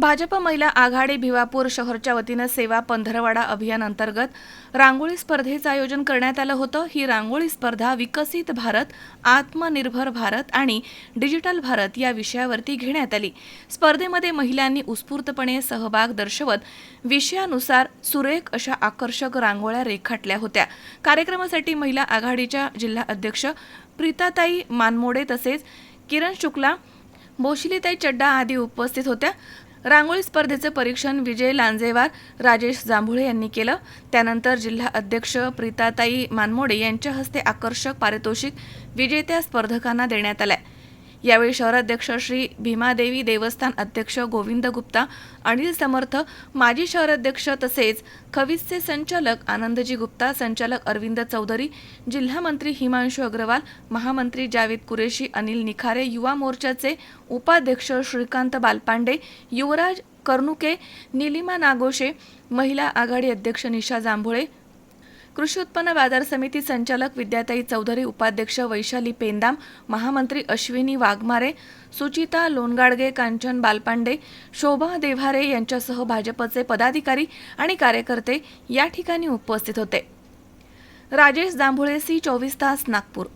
भाजप महिला आघाडी भिवापूर शहरच्या वतीनं सेवा पंधरवाडा अभियान अंतर्गत रांगोळी स्पर्धेचं आयोजन करण्यात आलं होतं. ही रांगोळी स्पर्धा विकसित भारत आत्मनिर्भर भारत आणि डिजिटल भारत या विषयावरती घेण्यात आली. स्पर्धेमध्ये महिलांनी उत्स्फूर्तपणे सहभाग दर्शवत विषयानुसार सुरेख अशा आकर्षक रांगोळ्या रेखाटल्या होत्या. कार्यक्रमासाठी महिला आघाडीच्या जिल्हा अध्यक्ष प्रीताताई मानमोडे तसेच किरण शुक्ला बोशिलीताई चड्डा आदी उपस्थित होत्या. रांगोळी स्पर्धेचं परीक्षण विजय लांजेवार राजेश जांभुळे यांनी केलं. त्यानंतर जिल्हा अध्यक्ष प्रीताताई मानमोडे यांच्या हस्ते आकर्षक पारितोषिक विजेत्या स्पर्धकांना देण्यात आलंय. यावेळी शहराध्यक्ष श्री भीमादेवी देवस्थान अध्यक्ष गोविंद गुप्ता अनिल समर्थ माजी शहराध्यक्ष तसेच खवीसचे संचालक आनंदजी गुप्ता संचालक अरविंद चौधरी जिल्हा मंत्री हिमांशू अग्रवाल महामंत्री जावेद कुरेशी अनिल निखारे युवा मोर्चाचे उपाध्यक्ष श्रीकांत बालपांडे युवराज कर्णुके निलिमा नागोशे महिला आघाडी अध्यक्ष निशा जांभुळे कृषी उत्पन्न बाजार समिती संचालक विद्याताई चौधरी उपाध्यक्ष वैशाली पेंदाम महामंत्री अश्विनी वाघमारे सुचिता लोणगाडगे कांचन बालपांडे शोभा देव्हारे यांच्यासह भाजपचे पदाधिकारी आणि कार्यकर्ते या ठिकाणी उपस्थित होते. राजेश जांभुळे सी चोवीस तास नागपूर.